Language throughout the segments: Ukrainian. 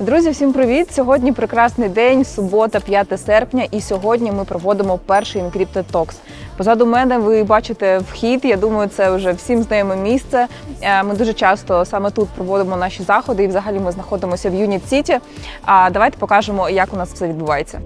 Друзі, всім привіт! Сьогодні прекрасний день, субота, 5 серпня, і сьогодні ми проводимо перший Encrypted Talks. Позаду мене ви бачите вхід. Я думаю, це вже всім знайоме місце. Е, Ми дуже часто саме тут проводимо наші заходи, і взагалі ми знаходимося в Юніт Сіті. А давайте покажемо, як у нас все відбувається.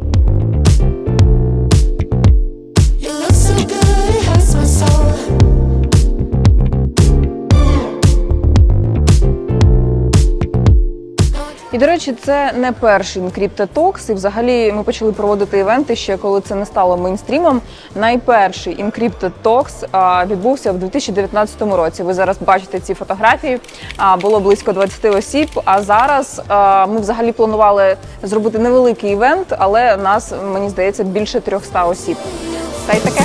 І до речі, це не перший Encrypted і взагалі ми почали проводити івенти ще коли це не стало мейнстрімом. Найперший а, відбувся в 2019 році. Ви зараз бачите ці фотографії. А, Було близько 20 осіб. А зараз ми взагалі планували зробити невеликий івент, але нас мені здається більше 300 осіб. Та й таке.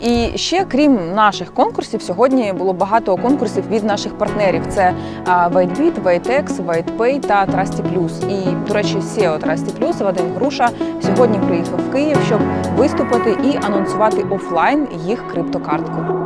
І ще крім наших конкурсів, сьогодні було багато конкурсів від наших партнерів. Це WhiteBit, WhiteX, WhitePay та Trusty Plus. І, до речі, SEO Trusty Plus Вадим Груша сьогодні приїхав в Київ, щоб виступити і анонсувати офлайн їх криптокартку.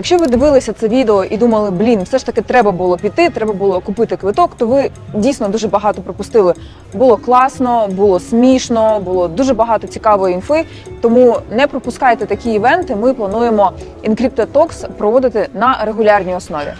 Якщо ви дивилися це відео і думали, блін, все ж таки треба було піти, треба було купити квиток, то ви дійсно дуже багато пропустили. Було класно, було смішно, було дуже багато цікавої інфи. Тому не пропускайте такі івенти. Ми плануємо Encrypted Talks проводити на регулярній основі.